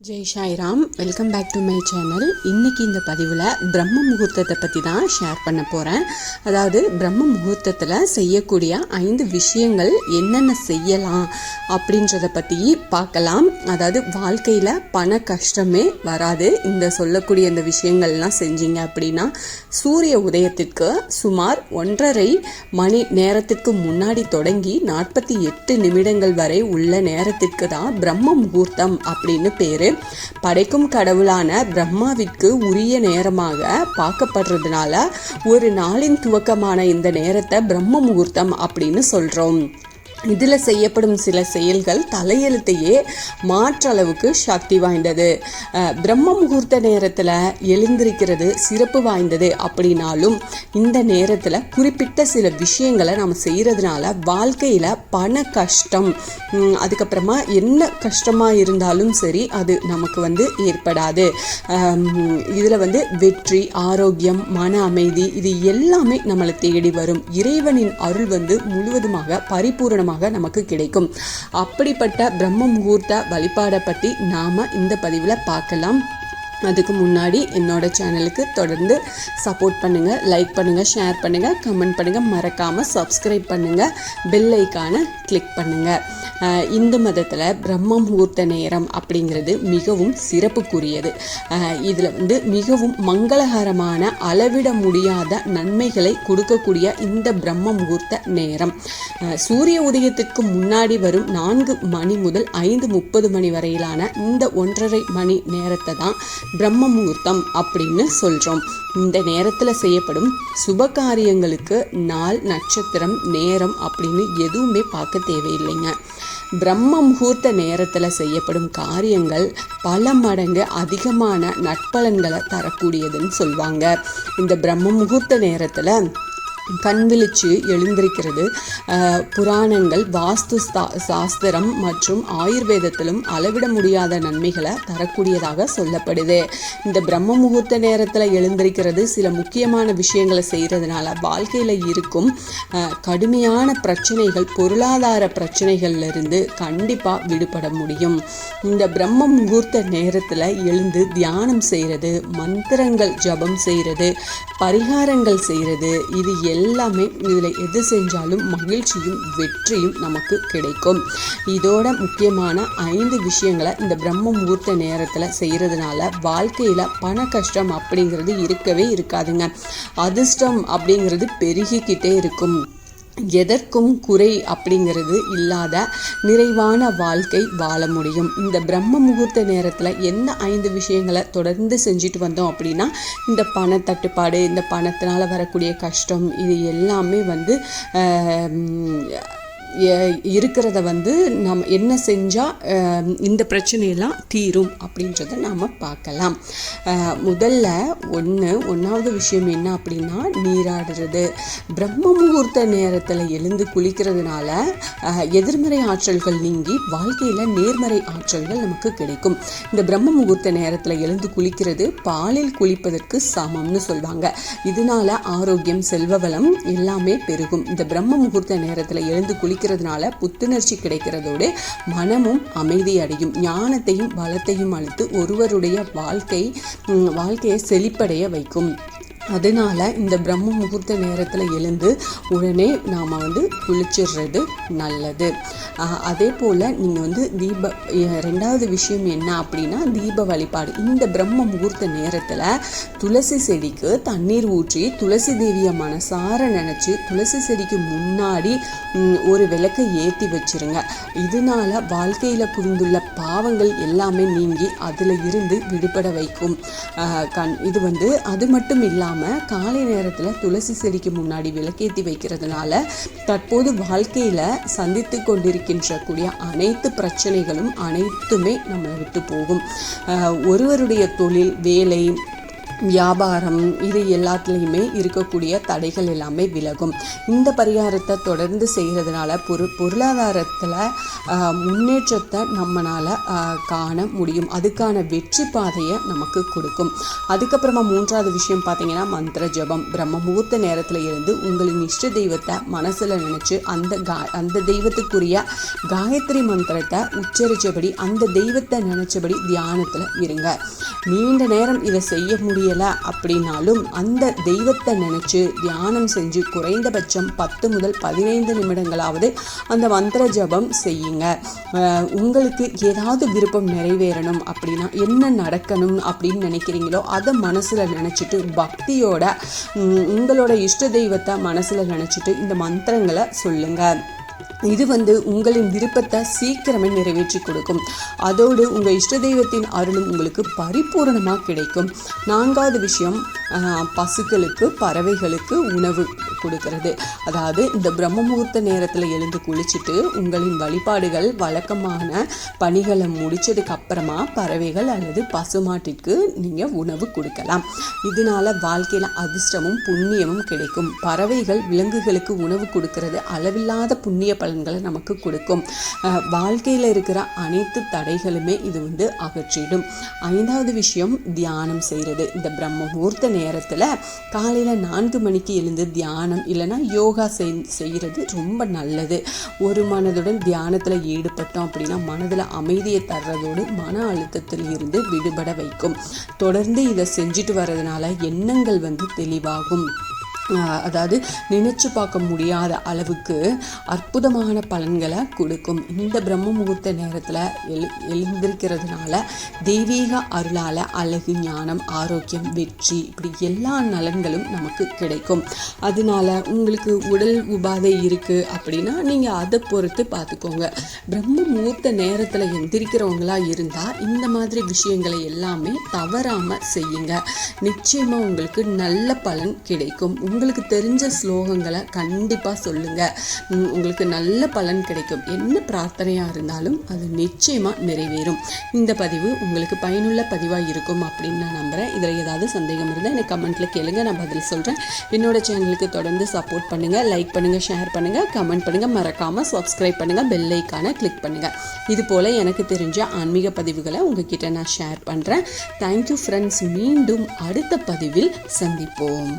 Jai Sairam welcome back to my channel. இன்றைக்கி இந்த பதிவில் பிரம்ம முகூர்த்தத்தை பற்றி தான் ஷேர் பண்ண போகிறேன் அதாவது பிரம்ம முகூர்த்தத்தில் செய்யக்கூடிய ஐந்து விஷயங்கள் என்னென்ன செய்யலாம் அப்படின்றத பற்றி பார்க்கலாம். அதாவது வாழ்க்கையில் பண கஷ்டமே வராது. இந்த சொல்லக்கூடிய இந்த விஷயங்கள்லாம் செஞ்சீங்க அப்படின்னா சூரிய உதயத்திற்கு சுமார் ஒன்றரை மணி நேரத்திற்கு முன்னாடி தொடங்கி நாற்பத்தி எட்டு நிமிடங்கள் வரை உள்ள நேரத்திற்கு தான் பிரம்ம முகூர்த்தம் அப்படின்னு பேர் படைக்கும் கடவுளான பிரம்மாவிற்கு உரிய நேரமாக பார்க்கப்படுறதுனால ஒரு நாளின் துவக்கமான இந்த நேரத்தை பிரம்ம முகூர்த்தம் அப்படின்னு சொல்றோம். இதில் செய்யப்படும் சில செயல்கள் தலையெழுத்தையே மாற்ற அளவுக்கு சக்தி வாய்ந்தது. பிரம்ம முகூர்த்த நேரத்தில் எழுந்திருக்கிறது சிறப்பு வாய்ந்தது அப்படின்னாலும் இந்த நேரத்தில் குறிப்பிட்ட சில விஷயங்களை நம்ம செய்கிறதுனால வாழ்க்கையில் பண கஷ்டம் அதுக்கப்புறமா என்ன கஷ்டமாக இருந்தாலும் சரி அது நமக்கு வந்து ஏற்படாது. இதில் வந்து வெற்றி ஆரோக்கியம் மன அமைதி இது எல்லாமே நம்மளை தேடி வரும். இறைவனின் அருள் வந்து முழுவதுமாக தரிசனமாக நமக்கு கிடைக்கும். அப்படிப்பட்ட பிரம்ம முகூர்த்த வழிபாடை பற்றி நாம் இந்த பதிவில் பார்க்கலாம். அதுக்கு முன்னாடி என்னோட சேனலுக்கு தொடர்ந்து சப்போர்ட் பண்ணுங்கள் லைக் பண்ணுங்கள் ஷேர் பண்ணுங்கள் கமெண்ட் பண்ணுங்கள் மறக்காமல் சப்ஸ்கிரைப் பண்ணுங்கள் பெல் ஐக்கானை கிளிக் பண்ணுங்கள் இந்து மதத்தில் பிரம்ம முகூர்த்த நேரம் அப்படிங்கிறது மிகவும் சிறப்புக்குரியது. இதில் வந்து மிகவும் மங்களகரமான அளவிட முடியாத நன்மைகளை கொடுக்கக்கூடிய இந்த பிரம்ம முகூர்த்த நேரம். சூரிய உதயத்திற்கு முன்னாடி வரும் நான்கு மணி முதல் ஐந்து முப்பது மணி வரையிலான இந்த ஒன்றரை மணி நேரத்தை தான் பிரம்ம முகூர்த்தம் அப்படின்னு சொல்கிறோம் இந்த நேரத்தில் செய்யப்படும் சுப காரியங்களுக்கு நாள் நட்சத்திரம் நேரம் அப்படின்னு எதுவுமே பார்க்க தேவையில்லைங்க. பிரம்ம முகூர்த்த நேரத்தில் செய்யப்படும் காரியங்கள் பல மடங்கு அதிகமான நட்பலன்களை தரக்கூடியதுன்னு சொல்லுவாங்க இந்த பிரம்ம முகூர்த்த நேரத்தில் கண் விழிச்சு எழுந்திருக்கிறது புராணங்கள் வாஸ்து ஸ்தா- சாஸ்திரம் மற்றும் ஆயுர்வேதத்திலும் அளவிட முடியாத நன்மைகளை தரக்கூடியதாக சொல்லப்படுது. இந்த பிரம்ம முகூர்த்த நேரத்தில் எழுந்திருக்கிறது சில முக்கியமான விஷயங்களை செய்கிறதுனால வாழ்க்கையில் இருக்கும் கடுமையான பிரச்சனைகள் பொருளாதார பிரச்சனைகள்லேருந்து கண்டிப்பாக விடுபட முடியும். இந்த பிரம்ம முகூர்த்த நேரத்தில் எழுந்து தியானம் செய்கிறது மந்திரங்கள் ஜபம் செய்கிறது பரிகாரங்கள் செய்கிறது இது எல்லாமே இதில் எது செஞ்சாலும் மகிழ்ச்சியும் வெற்றியும் நமக்கு கிடைக்கும். இதோட முக்கியமான ஐந்து விஷயங்களை இந்த பிரம்ம முகூர்த்த நேரத்தில் செய்கிறதுனால வாழ்க்கையில் பண கஷ்டம் அப்படிங்கிறது இருக்கவே இருக்காதுங்க. அதிர்ஷ்டம் அப்படிங்கிறது பெருகிக்கிட்டே இருக்கும். எதற்கும் குறை அப்படிங்கிறது இல்லாத நிறைவான வாழ்க்கை வாழ முடியும். இந்த பிரம்ம முகூர்த்த நேரத்தில் என்ன ஐந்து விஷயங்களை தொடர்ந்து செஞ்சுட்டு வந்தோம் அப்படின்னா இந்த பண தட்டுப்பாடு இந்த பணத்தினால் வரக்கூடிய கஷ்டம் இது எல்லாமே வந்து இருக்கிறத வந்து நம்ம என்ன செஞ்சால் இந்த பிரச்சனையெல்லாம் தீரும் அப்படின்றத நாம் பார்க்கலாம். முதல்ல ஒன்று ஒன்றாவது விஷயம் என்ன அப்படின்னா நீராடுறது. பிரம்ம முகூர்த்த நேரத்தில் எழுந்து குளிக்கிறதுனால எதிர்மறை ஆற்றல்கள் நீங்கி வாழ்க்கையில் நேர்மறை ஆற்றல்கள் நமக்கு கிடைக்கும். இந்த பிரம்ம முகூர்த்த நேரத்தில் எழுந்து குளிக்கிறது பாலில் குளிப்பதற்கு சமம்னு சொல்லுவாங்க இதனால ஆரோக்கியம் செல்வ வளம் எல்லாமே பெருகும். இந்த பிரம்ம முகூர்த்த நேரத்தில் எழுந்து குளிக்கிறதுனால புத்துணர்ச்சி கிடைக்கிறதோடு மனமும் அமைதி அடையும் ஞானத்தையும் பலத்தையும் அளித்து ஒருவருடைய வாழ்க்கை வாழ்க்கையை செழிப்படைய வைக்கும். அதனால இந்த பிரம்ம முகூர்த்த நேரத்தில் எழுந்து உடனே நாம் வந்து குளிச்சிடுறது நல்லது. அதே போல் நீங்கள் வந்து தீப ரெண்டாவது விஷயம் என்ன அப்படின்னா தீப வழிபாடு. இந்த பிரம்ம முகூர்த்த நேரத்தில் துளசி செடிக்கு தண்ணீர் ஊற்றி துளசி தேவியை மனசார நினச்சி துளசி செடிக்கு முன்னாடி ஒரு விளக்கை ஏற்றி வச்சிருங்க. இதனால வாழ்க்கையில் புரிந்துள்ள பாவங்கள் எல்லாமே நீங்கி அதில் இருந்து விடுபட வைக்கும். கண் இது வந்து அது மட்டும் இல்லாமல் காலை நேரத்தில் துளசி செடிக்கு முன்னாடி விளக்கேற்றி வைக்கிறதுனால தற்போது வாழ்க்கையில் சந்தித்து கொண்டிருக்கின்ற கூடிய அனைத்து பிரச்சனைகளும் அனைத்துமே நம்மளை விட்டு போகும். ஆஹ் ஒருவருடைய தொழில் வேலை வியாபாரம் இது எல்லாத்துலேயுமே இருக்கக்கூடிய தடைகள் எல்லாமே விலகும். இந்த பரிகாரத்தை தொடர்ந்து செய்கிறதுனால பொரு பொருளாதாரத்தில் முன்னேற்றத்தை நம்மளால் காண முடியும். அதுக்கான வெற்றி பாதையை நமக்கு கொடுக்கும். அதுக்கப்புறமா மூன்றாவது விஷயம் பார்த்தீங்கன்னா மந்திர ஜபம். பிரம்ம முகூர்த்த நேரத்தில் இருந்து உங்களின் இஷ்ட தெய்வத்தை மனசில் நினச்சி அந்த கா அந்த தெய்வத்துக்குரிய காயத்ரி மந்திரத்தை உச்சரித்தபடி அந்த தெய்வத்தை நினச்சபடி தியானத்தில் இருங்க. நீண்ட நேரம் இதை செய்ய முடியும் முடியலை அப்படின்னாலும் அந்த தெய்வத்தை நினச்சி தியானம் செஞ்சு குறைந்தபட்சம் பத்து முதல் பதினைந்து நிமிடங்களாவது அந்த மந்திர ஜபம் செய்யுங்க. உங்களுக்கு ஏதாவது விருப்பம் நிறைவேறணும் அப்படின்னா என்ன நடக்கணும் அப்படின்னு நினைக்கிறீங்களோ அதை மனசில் நினச்சிட்டு பக்தியோட உங்களோட இஷ்ட தெய்வத்தை மனசில் நினச்சிட்டு இந்த மந்திரங்களை சொல்லுங்கள் இது வந்து உங்களின் விருப்பத்தை சீக்கிரமே நிறைவேற்றி கொடுக்கும். அதோடு உங்கள் இஷ்ட தெய்வத்தின் அருளும் உங்களுக்கு பரிபூரணமாக கிடைக்கும். நான்காவது விஷயம் பசுக்களுக்கு பறவைகளுக்கு உணவு கொடுக்கறது. அதாவது இந்த பிரம்ம முகூர்த்த நேரத்தில் எழுந்து குளிச்சுட்டு உங்களின் வழிபாடுகள் வழக்கமான பணிகளை முடிச்சதுக்கு அப்புறமா பறவைகள் அல்லது பசுமாட்டிற்கு நீங்கள் உணவு கொடுக்கலாம். இதனால வாழ்க்கையில் அதிர்ஷ்டமும் புண்ணியமும் கிடைக்கும். பறவைகள் விலங்குகளுக்கு உணவு கொடுக்கறது. அளவில்லாத புண்ணிய பலன்களை நமக்கு கொடுக்கும். வாழ்க்கையில் இருக்கிற அனைத்து தடைகளுமே இது வந்து அகற்றிடும். ஐந்தாவது விஷயம் தியானம் செய்கிறது இந்த பிரம்ம முகூர்த்த நேரத்தில் காலையில் நான்கு மணிக்கு எழுந்து தியானம் இல்லைன்னா யோகா செய் செய்கிறது ரொம்ப நல்லது. ஒரு மனதுடன் தியானத்தில் ஈடுபட்டோம் அப்படின்னா மனதில் அமைதியை தர்றதோடு மன அழுத்தத்தில் இருந்து விடுபட வைக்கும். தொடர்ந்து இதை செஞ்சுட்டு வர்றதுனால எண்ணங்கள் வந்து தெளிவாகும். அதாவது நினைச்சு பார்க்க முடியாத அளவுக்கு அற்புதமான பலன்களை கொடுக்கும். இந்த பிரம்ம முகூர்த்த நேரத்தில் எழு எழுந்திருக்கிறதுனால தெய்வீக அருளால் அழகு ஞானம் ஆரோக்கியம் வெற்றி இப்படி எல்லா நலன்களும் நமக்கு கிடைக்கும். அதனால உங்களுக்கு உடல் உபாதை இருக்குது அப்படின்னா நீங்கள் அதை பொறுத்து பார்த்துக்கோங்க. பிரம்ம முகூர்த்த நேரத்தில் எந்திரிக்கிறவங்களா இருந்தால் இந்த மாதிரி விஷயங்களை எல்லாமே தவறாமல் செய்யுங்க. நிச்சயமாக உங்களுக்கு நல்ல பலன் கிடைக்கும். உங்களுக்கு தெரிஞ்ச ஸ்லோகங்களை கண்டிப்பாக சொல்லுங்கள் உங்களுக்கு நல்ல பலன் கிடைக்கும். என்ன பிரார்த்தனையாக இருந்தாலும் அது நிச்சயமாக நிறைவேறும். இந்த பதிவு உங்களுக்கு பயனுள்ள பதிவாக இருக்கும் அப்படின்னு நான் நம்புகிறேன் இதில் ஏதாவது சந்தேகம் இருந்தால் எனக்கு கமெண்ட்டில் கேளுங்க. நான் பதில் சொல்கிறேன் என்னோட சேனலுக்கு தொடர்ந்து சப்போர்ட் பண்ணுங்கள் லைக் பண்ணுங்கள் ஷேர் பண்ணுங்கள் கமெண்ட் பண்ணுங்கள் மறக்காமல் சப்ஸ்கிரைப் பண்ணுங்கள் பெல் ஐக்கானை கிளிக் பண்ணுங்கள் இது போல் எனக்கு தெரிஞ்ச ஆன்மீக பதிவுகளை உங்ககிட்ட நான் ஷேர் பண்ணுறேன் தேங்க்யூ ஃப்ரெண்ட்ஸ் மீண்டும் அடுத்த பதிவில் சந்திப்போம்.